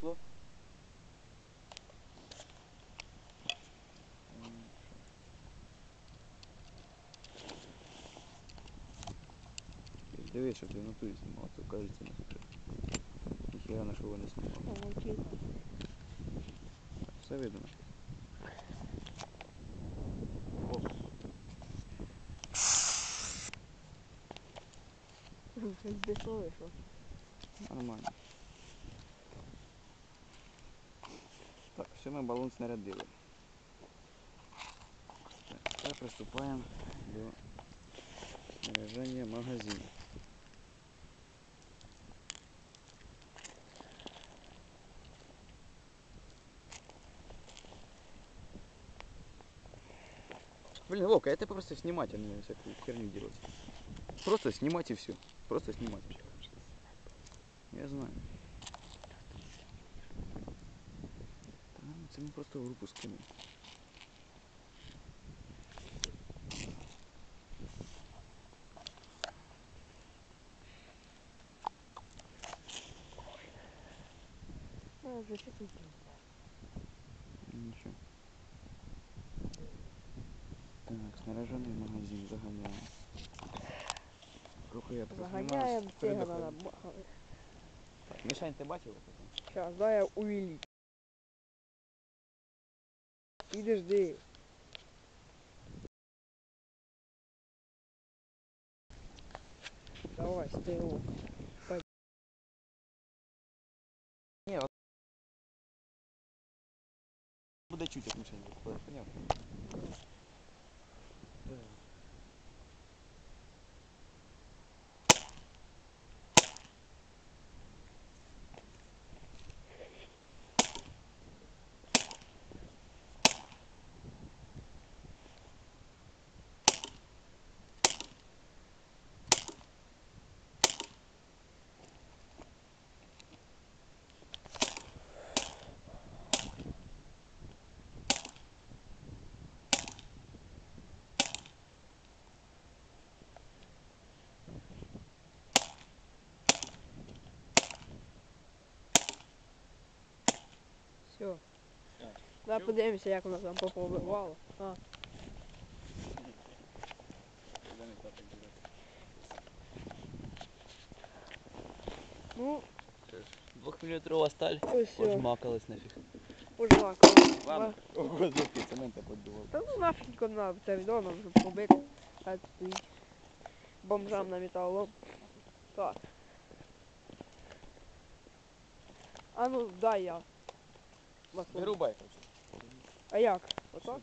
пішло? Дивись, щоб ти в натурі знімав, то кажеться не скрив. Ніхіра нашого не знімав. Помовчи. Все видно. Оп. Щось бісо вийшло. Нормально. Все ми балон снарядили. Так, тепер приступаємо до снаряження магазину. Блин, Вовка, это просто снимать, а не всякую херню делать. Просто снимать и все. Просто снимать. Я знаю. Та, ну, це ми просто в групу скинули. Ну, вже чуть-чуть. Нічого. Так, снаряжений магазин заганяємо. Трохи я Заганяємо тяга на бахали. Так, Мішань, ти бачив? Сейчас, дай я увеличу. Иди жди. Давай, стрелок. Буде чуть, як мішань виходить, понятно. Все. Давай подивимося, як воно там попробувало. А, ну, Двохміліметрова сталь. Пожмакалась нафіг. Пожмакало. Ладно. Ого, звідки цемента поддував. Та ну нафіг на це відомо вже побити. Хай стоїть. Бомжам на металолом. Так. А ну, дай я. Вирубай. А як? Отак?